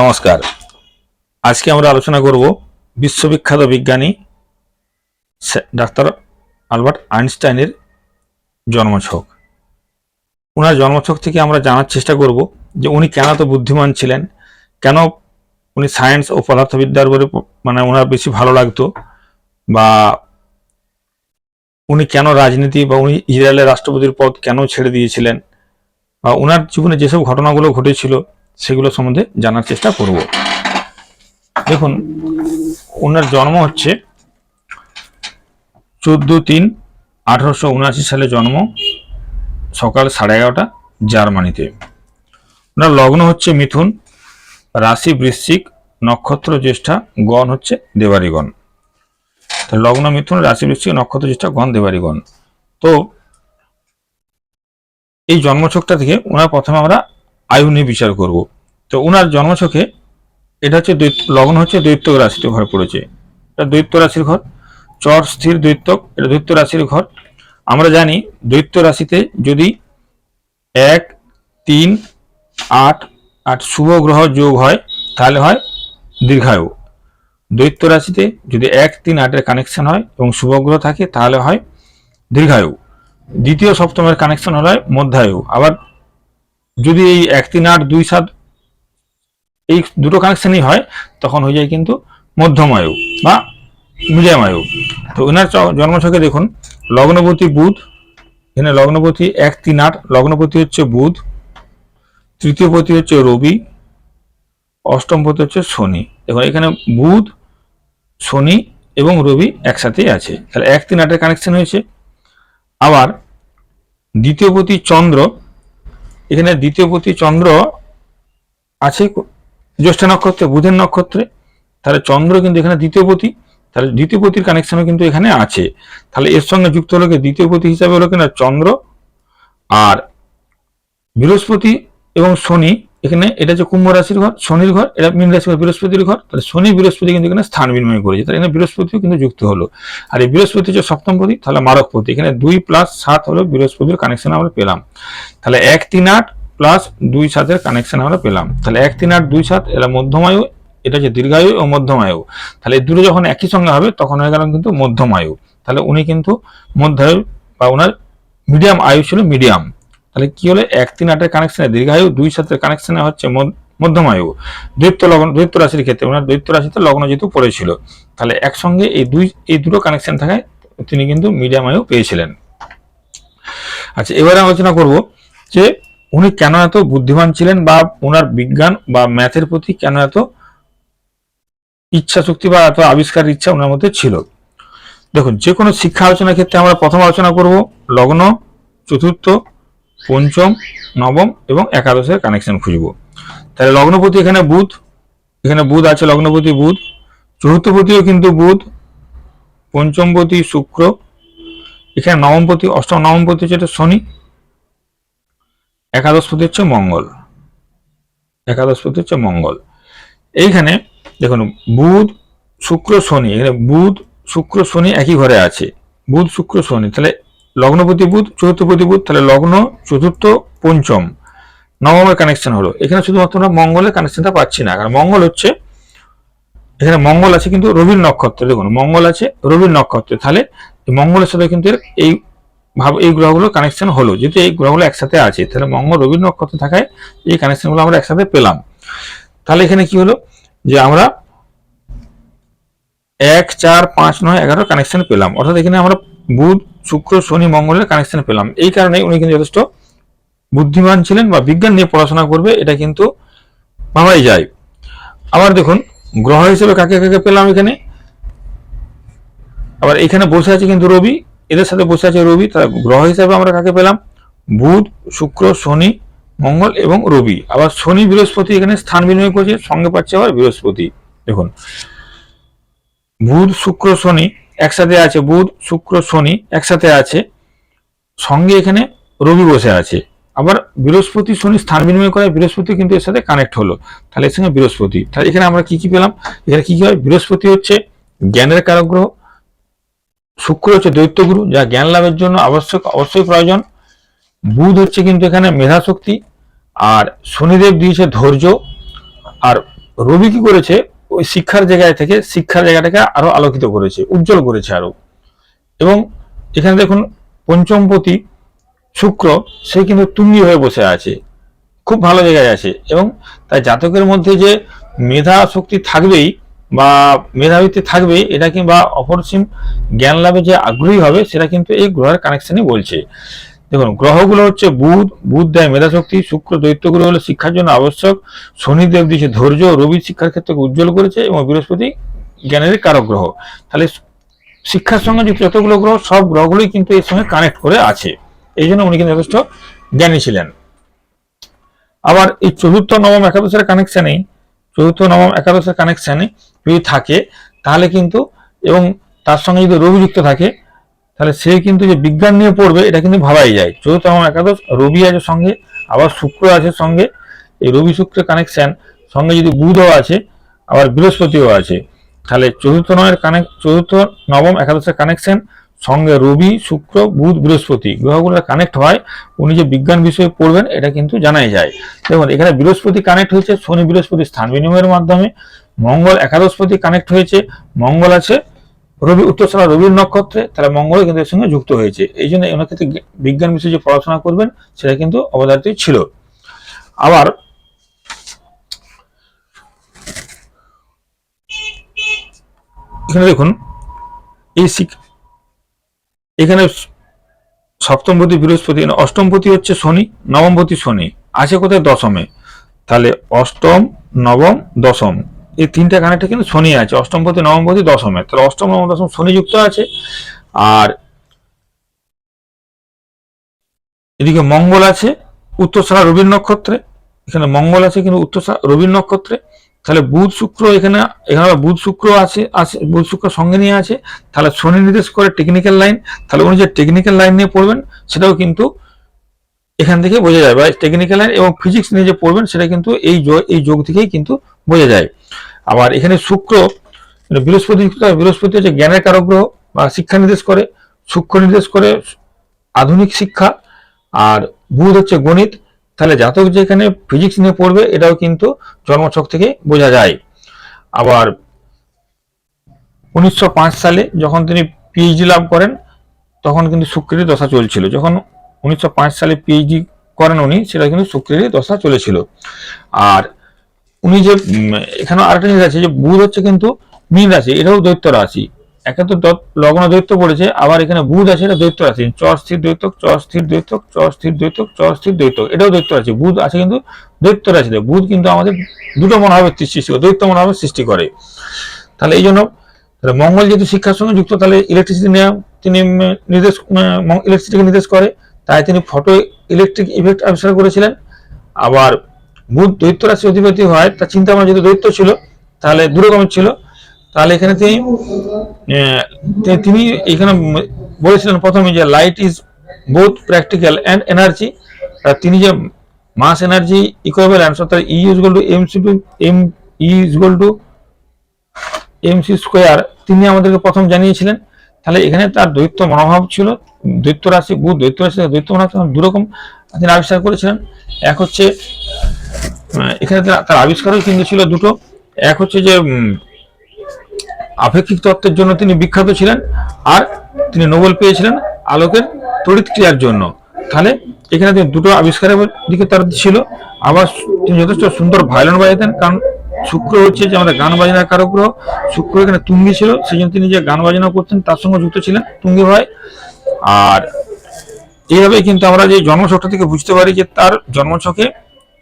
নমস্কার। আজকে আমরা আলোচনা করব বিশ্ববিখ্যাত বিজ্ঞানী ডাক্তার আলবার্ট আইনস্টাইনের জন্মছক। ওনার জন্মছক থেকে আমরা জানার চেষ্টা করব যে উনি কেন এত বুদ্ধিমান ছিলেন, কেন উনি সায়েন্স ও পদার্থবিদ্যার উপরে মানে ওনার বেশি ভালো লাগতো বা উনি কেন রাজনীতি বা উনি ইসরায়েলের রাষ্ট্রপতির পদ কেন ছেড়ে দিয়েছিলেন বা ওনার জীবনে যেসব ঘটনাগুলো ঘটেছিল সেগুলো সম্বন্ধে জানার চেষ্টা করব। দেখুন, ওনার জন্ম হচ্ছে চোদ্দ তিন আঠারোশো সালে জন্ম, সকাল সাড়ে এগারোটা জার্মানিতে। ওনার লগ্ন হচ্ছে মিথুন, রাশি বৃশ্চিক, নক্ষত্র জ্যেষ্ঠা, গণ হচ্ছে দেবারিগণ লগ্ন মিথুন, রাশি বৃশ্চিক, নক্ষত্র জ্যেষ্ঠা, গণ দেবারিগণ তো এই জন্মছকটা থেকে ওনার প্রথমে আমরা আয়ু নিয়ে বিচার করব। তো ওনার জন্মছকে এটা হচ্ছে লগ্ন হচ্ছে দৈত্য রাশিতে ঘর পড়েছে এটা দৈত্য রাশির ঘর। চর, স্থির, দৈত্যক, এটা দৈত্য রাশির ঘর। আমরা জানি দৈত্য রাশিতে যদি এক, তিন, আট আট শুভ গ্রহ যোগ হয়, তাহলে হয় দীর্ঘায়ু। দৈত্য রাশিতে যদি এক, তিন, আটের কানেকশন হয় এবং শুভ গ্রহ থাকে, তাহলে হয় দীর্ঘায়ু। দ্বিতীয় সপ্তমের কানেকশন হলে মধ্যায়ু। আবার যদি এই এক তিন আট দুই সাত এই দুটো কানেকশনই হয়, তখন হয়ে যায় কিন্তু মধ্যমায়ু বা মিডিয়াম আয়ু তো ওনার জন্মছকে দেখুন, লগ্নপতি বুধ, এখানে লগ্নপতি এক তিন আট, লগ্নপতি হচ্ছে বুধ তৃতীয়পতি হচ্ছে রবি অষ্টমপতি হচ্ছে শনি। দেখুন, এখানে বুধ, শনি এবং রবি একসাথেই আছে। তাহলে এক তিন আটের কানেকশন হয়েছে। আবার দ্বিতীয়পতি চন্দ্র এখানে দ্বিতীয়পতি চন্দ্র আছে জ্যেষ্ঠ নক্ষত্রে, বুধের নক্ষত্রে, তাহলে চন্দ্র কিন্তু এখানে দ্বিতীয়পতি তাহলে দ্বিতীয়পতির কানেকশনও কিন্তু এখানে আছে। তাহলে এর সঙ্গে যুক্ত হলো কি? দ্বিতীয়পতি হিসাবে হলো কিনা? চন্দ্র আর বৃহস্পতি এবং শনি এখানে এটা হচ্ছে কুম্ভ রাশির ঘর, শনির ঘর, এটা মীন ঘর বৃহস্পতির ঘর, তাহলে শনি বৃহস্পতি কিন্তু এখানে স্থান বিনিময় করেছে, তাহলে এখানে বৃহস্পতিও কিন্তু যুক্ত হলো। আর এই বৃহস্পতি হচ্ছে সপ্তমপতি তাহলে মারকপতি, এখানে দুই প্লাস সাত হলো বৃহস্পতির কানেকশন আমরা পেলাম। তাহলে এক তিন আট প্লাস দুই সাতের কানেকশন আমরা পেলাম। তাহলে এক তিন আট দুই সাত এটা মধ্যমায়ু, এটা হচ্ছে দীর্ঘায়ু ও মধ্যমায়ু। তাহলে এই দুটো যখন একই সঙ্গে হবে, তখন হয়ে গেলাম কিন্তু মধ্যমায়ু। তাহলে উনি কিন্তু মধ্যায়ু বা ওনার মিডিয়াম আয়ু ছিল মিডিয়াম তাহলে কি হলো? এক, তিন, আটের কানেকশনে দীর্ঘায়ু, দুই সাতের কানেকশনে হচ্ছে মধ্য- মধ্যমায়ু। দৈত্য লগ্ন, দৈত্য রাশির ক্ষেত্রে ওনার দৈত্য রাশিতে লগ্ন যেহেতু পড়েছিল, তাহলে একসঙ্গে এই দুই, এই দুটো কানেকশন থাকায় তিনি কিন্তু মিডিয়াম আয়ু পেয়েছিলেন। আচ্ছা এবারে আলোচনা করব যে উনি কেন এত বুদ্ধিমান ছিলেন বা ওনার বিজ্ঞান বা ম্যাথের প্রতি কেন এত ইচ্ছা শক্তি বা এত আবিষ্কার ইচ্ছা ওনার মধ্যে ছিল? দেখুন যে কোনো শিক্ষা আলোচনার ক্ষেত্রে আমরা প্রথম আলোচনা করব লগ্ন, চতুর্থ পঞ্চম, নবম এবং একাদশের কানেকশন খুঁজব। তাহলে লগ্নপতি এখানে বুধ এখানে বুধ আছে, লগ্নপতি বুধ। চতুর্থপতিও কিন্তু বুধ, পঞ্চমপতি শুক্র, এখানে নবমপতি, অষ্টম, নবমপতি হচ্ছে এটা শনি, একাদশপতি হচ্ছে মঙ্গল, একাদশপতি হচ্ছে মঙ্গল। এইখানে দেখুন, বুধ, শুক্র, শনি, এখানে বুধ, শুক্র, শনি একই ঘরে আছে। বুধ, শুক্র, শনি, তাহলে লগ্নপতি বুধ, চতুর্থপতি বুধ, তাহলে লগ্ন, চতুর্থ, পঞ্চম। নবমের কানেকশন হলো। এখানে শুধুমাত্র আমরা মঙ্গলের কানেকশনটা পাচ্ছি না। কারণ মঙ্গল হচ্ছে, এখানে মঙ্গল আছে কিন্তু রবির নক্ষত্র। দেখুন, মঙ্গল আছে, রবির নক্ষত্রে। তাহলে মঙ্গলের সাথে কিন্তু এই ভাব, এই গ্রহগুলো কানেকশন হলো। যেহেতু এই গ্রহগুলো একসাথে আছে, তাহলে মঙ্গল রবির নক্ষত্র থাকায় এই কানেকশনগুলো আমরা একসাথে পেলাম। তাহলে এখানে কি হলো? যে আমরা এক, চার, পাঁচ, নয়, এগারো কানেকশন পেলাম। অর্থাৎ এখানে আমরা বুধ, শুক্র, শনি, মঙ্গলের কানেকশন পেলাম। এই কারণে উনি কিন্তু যথেষ্ট বুদ্ধিমান ছিলেন বা বিজ্ঞান নিয়ে পড়াশোনা করবে, এটা কিন্তু ভাবাই যায়। আবার দেখুন, গ্রহ হিসেবে কাকে কাকে পেলাম এখানে? আবার এখানে বসে আছে কিন্তু রবি, এদের সাথে বসে আছে রবি, তাহলে গ্রহ হিসেবে আমরা কাকে পেলাম? বুধ, শুক্র, শনি, মঙ্গল এবং রবি। আবার শনি, বৃহস্পতি এখানে স্থান বিনিময় করেছে, সঙ্গে পাচ্ছে আবার বৃহস্পতি। দেখুন, বুধ, শুক্র, শনি একসাথে আছে বুধ, শুক্র, শনি একসাথে আছে। সঙ্গে এখানে রবি বসে আছে। আবার বৃহস্পতি, শনি স্থান বিনিময় করে, বৃহস্পতি কিন্তু এর সাথে কানেক্ট হলো। তাহলে এর সঙ্গে বৃহস্পতি। তাহলে এখানে আমরা কি কি পেলাম? এখানে কি কি হয়? বৃহস্পতি হচ্ছে জ্ঞানের কারক গ্রহ, শুক্র হচ্ছে দৈত্যগুরু যা জ্ঞান লাভের জন্য আবশ্যক, অবশ্যই প্রয়োজন। বুধ হচ্ছে কিন্তু এখানে মেধা শক্তি আর শনিদেব দিয়েছে ধৈর্য। আর রবি কি করেছে? ওই শিক্ষার জায়গায় থেকে, শিক্ষার জায়গাটাকে আরও আলোকিত করেছে, উজ্জ্বল করেছে আরও। এবং এখানে দেখুন, পঞ্চমপতি শুক্র, সে কিন্তু তুঙ্গি হয়ে বসে আছে, খুব ভালো জায়গায় আছে। এবং তাই জাতকের মধ্যে যে মেধা শক্তি থাকবেই বা মেধাবৃত্তি থাকবেই, এটা কিংবা অপরিসীম জ্ঞান লাভে যে আগ্রহী হবে, সেটা কিন্তু এই গ্রহের কানেকশনই বলছে। দেখুন, গ্রহগুলো হচ্ছে বুধ বুধ দেয় মেধাশক্তি, শুক্র দৈত্য গ্রহ হলো শিক্ষার জন্য আবশ্যক, শনিদেব দিচ্ছে ধৈর্য, রবি শিক্ষার ক্ষেত্রে উজ্জ্বল করেছে এবং বৃহস্পতি জ্ঞানের কারক গ্রহ। তাহলে শিক্ষার সঙ্গে যুক্ত যতগুলো গ্রহ, সব গ্রহগুলোই কিন্তু এর সঙ্গে কানেক্ট করে আছে। এই জন্য উনি কিন্তু যথেষ্ট জ্ঞানী ছিলেন। আবার এই চতুর্থ, নবম, একাদশের কানেকশনে চতুর্থ, নবম, একাদশের কানেকশনে যদি থাকে, তাহলে কিন্তু এবং তার সঙ্গে যদি রবি যুক্ত থাকে তাহলে সে কিন্তু যে বিজ্ঞান নিয়ে পড়বে, এটা কিন্তু ভাবাই যায়। চতুর্থ নবম একাদশ, রবি আছে সঙ্গে, আবার শুক্র আছে সঙ্গে, এই রবি শুক্রের কানেকশন সঙ্গে যদি বুধও আছে, আবার বৃহস্পতিও আছে। তাহলে চতুর্থ নয়ের কানেক্ট চতুর্থ নবম একাদশের কানেকশন সঙ্গে রবি, শুক্র, বুধ, বৃহস্পতি, গ্রহগুলো কানেক্ট হয়, উনি যে বিজ্ঞান বিষয়ে পড়বেন, এটা কিন্তু জানাই যায়। দেখুন, এখানে বৃহস্পতি কানেক্ট হয়েছে, শনি বৃহস্পতি স্থান বিনিময়ের মাধ্যমে, মঙ্গল একাদশপতি কানেক্ট হয়েছে, মঙ্গল আছে রবি উত্তরসরা রবির নক্ষত্রে তাহলে মঙ্গল কিন্তু এর সঙ্গে যুক্ত হয়েছে। এই জন্য ওনার ক্ষেত্রে বিজ্ঞান বিষয়ে যে পড়াশোনা করবেন, সেটা কিন্তু অবদারিত ছিল। আবার এখানে দেখুন, এই এখানে সপ্তমপতি বৃহস্পতি অষ্টমপতি হচ্ছে শনি নবমপতি শনি। আছে কোথায়? দশমে। তাহলে অষ্টম, নবম, দশম। এই তিনটা কানেক্টে কিন্তু শনি আছে অষ্টমপতি নবমপতি দশমে। তাহলে অষ্টম, নবম, দশম শনি যুক্ত আছে। আর এদিকে মঙ্গল আছে, উত্তরসারা রবির নক্ষত্রে। এখানে মঙ্গল আছে, কিন্তু উত্তরসারা রবির নক্ষত্রে। তাহলে বুধ, শুক্র এখানে এখানে বুধ, শুক্র আছে আছে, বুধ, শুক্র সঙ্গে নিয়ে আছে। তাহলে শনি নির্দেশ করে টেকনিক্যাল লাইন তাহলে উনি যে টেকনিক্যাল লাইন নিয়ে পড়বেন, সেটাও কিন্তু এখান থেকে বোঝা যায়। বা টেকনিক্যাল লাইন এবং ফিজিক্স নিয়ে যে পড়বেন, সেটা কিন্তু এই যোগ এই যোগ থেকেই কিন্তু বোঝা যায়। আবার এখানে শুক্র বৃহস্পতি বৃহস্পতি হচ্ছে জ্ঞানের কারক গ্রহ বা শিক্ষা নির্দেশ করে সূক্ষ্ম নির্দেশ করে আধুনিক শিক্ষা, আর বুধ হচ্ছে গণিত। তাহলে জাতক যেখানে ফিজিক্স নিয়ে পড়বে, এটাও কিন্তু জন্মছক থেকে বোঝা যায়। আবার উনিশশো পাঁচ সালে যখন তিনি পিএইচডি লাভ করেন, তখন কিন্তু শুক্রেরই দশা চলছিল। যখন উনিশশো পাঁচ সালে পিএইচডি করেন উনি, সেটা কিন্তু শুক্রেরই দশা চলেছিল। আর উনি যে এখানে আরেকটা জিনিস আছে যে বুধ হচ্ছে কিন্তু মীন রাশি, এটাও দৈত্য রাশি। একে তো লগ্ন দৈত্য পড়েছে আবার এখানে বুধ আছে, এটা দৈত্য রাশি। চর স্থির দৈত্যক চর স্থির দৈত্য, চর স্থির দৈত্যক চর স্থির দৈত্যক এটাও দৈত্য রাশি। বুধ আছে কিন্তু দৈত্য রাশিতে। বুধ কিন্তু আমাদের দুটো মনোভাবের সৃষ্টি করে, দৈত্য মনোভাবের সৃষ্টি করে। তাহলে এই জন্য মঙ্গল যেহেতু শিক্ষার সঙ্গে যুক্ত, তাহলে ইলেকট্রিসিটি নিয়ে তিনি নির্দেশ ইলেকট্রিসিটিকে নির্দেশ করে। তাই তিনি ফটো ইলেকট্রিক ইফেক্ট আবিষ্কার করেছিলেন। আবার বুধ দৈত্য রাশি অধিপতি হয় তার চিন্তা ভাবনা যদি দৈত্য ছিল, তাহলে দু রকমের ছিল। তাহলে এখানে তিনি তিনি এখানে বলেছিলেন প্রথমে যে light is both practical and energy তিনি যে মাস এনার্জি ইকুইভ্যালেন্স অর্থাৎ E is equal to M C two M E is equal to M C square তিনি আমাদেরকে প্রথম জানিয়েছিলেন। তাহলে এখানে তার দৈত্য মনোভাব ছিল দৈত্য রাশি বুধ দৈত্য রাশি দৈত্য মনোভাব দুরকম তিনি আবিষ্কার করেছিলেন। এক হচ্ছে এখানে তার- আবিষ্কারও কিন্তু ছিল দুটো। এক হচ্ছে যে আপেক্ষিক তত্ত্বের জন্য তিনি বিখ্যাত ছিলেন আর তিনি নোবেল পেয়েছিলেন আলোকের তড়িৎ ক্রিয়ার জন্য। তাহলে এখানে তিনি দুটো আবিষ্কারের দিকে তার ছিল। আবার তিনি যথেষ্ট সুন্দর ভায়োলিন বাজাতেন, কারণ শুক্র হচ্ছে যে আমাদের গান বাজনার কারক গ্রহ শুক্র এখানে তুঙ্গি ছিল সেই জন্য তিনি যে গান বাজনা করতেন তার সঙ্গে যুক্ত ছিলেন তুঙ্গি ভাই। আর এইভাবে কিন্তু আমরা যে জন্মছকটা থেকে বুঝতে পারি যে তার জন্মছকে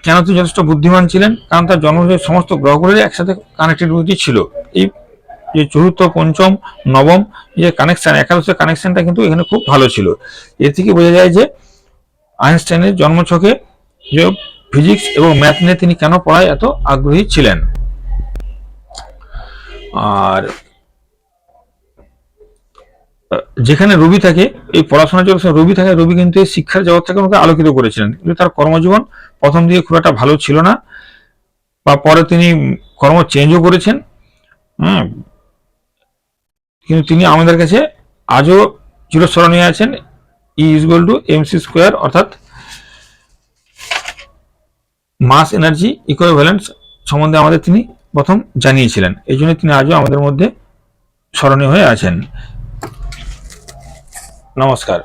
কেন তিনি যথেষ্ট বুদ্ধিমান ছিলেন? কারণ তার জন্মছকের সমস্ত গ্রহগুলোর একসাথে কানেক্টিভিটি ছিল। এই যে চতুর্থ, পঞ্চম, নবম যে কানেকশন একাদশের কানেকশনটা কিন্তু এখানে খুব ভালো ছিল। এ থেকে বোঝা যায় যে আইনস্টাইনের জন্মছকে যে ফিজিক্স এবং ম্যাথ নিয়ে তিনি কেন পড়ায় এত আগ্রহী ছিলেন। আর যেখানে রবি থাকে, এই পড়াশোনার জগৎ রবি থাকে, রবি কিন্তু এই শিক্ষার জগৎ থেকে ওনাকে আলোকিত করেছিলেন। কিন্তু তার কর্মজীবন প্রথম দিকে খুব একটা ভালো ছিল না, বা পরে তিনি কর্ম চেঞ্জও করেছেন হ্যাঁ কিন্তু তিনি আমাদের কাছে আজও চিরস্মরণীয় আছেন। E is equal to M C square অর্থাৎ মাস এনার্জি ইকুইভ্যালেন্স সম্বন্ধে আমাদের তিনি প্রথম জানিয়েছিলেন। এই জন্য তিনি আজও আমাদের মধ্যে স্মরণীয় হয়ে আছেন। নমস্কার।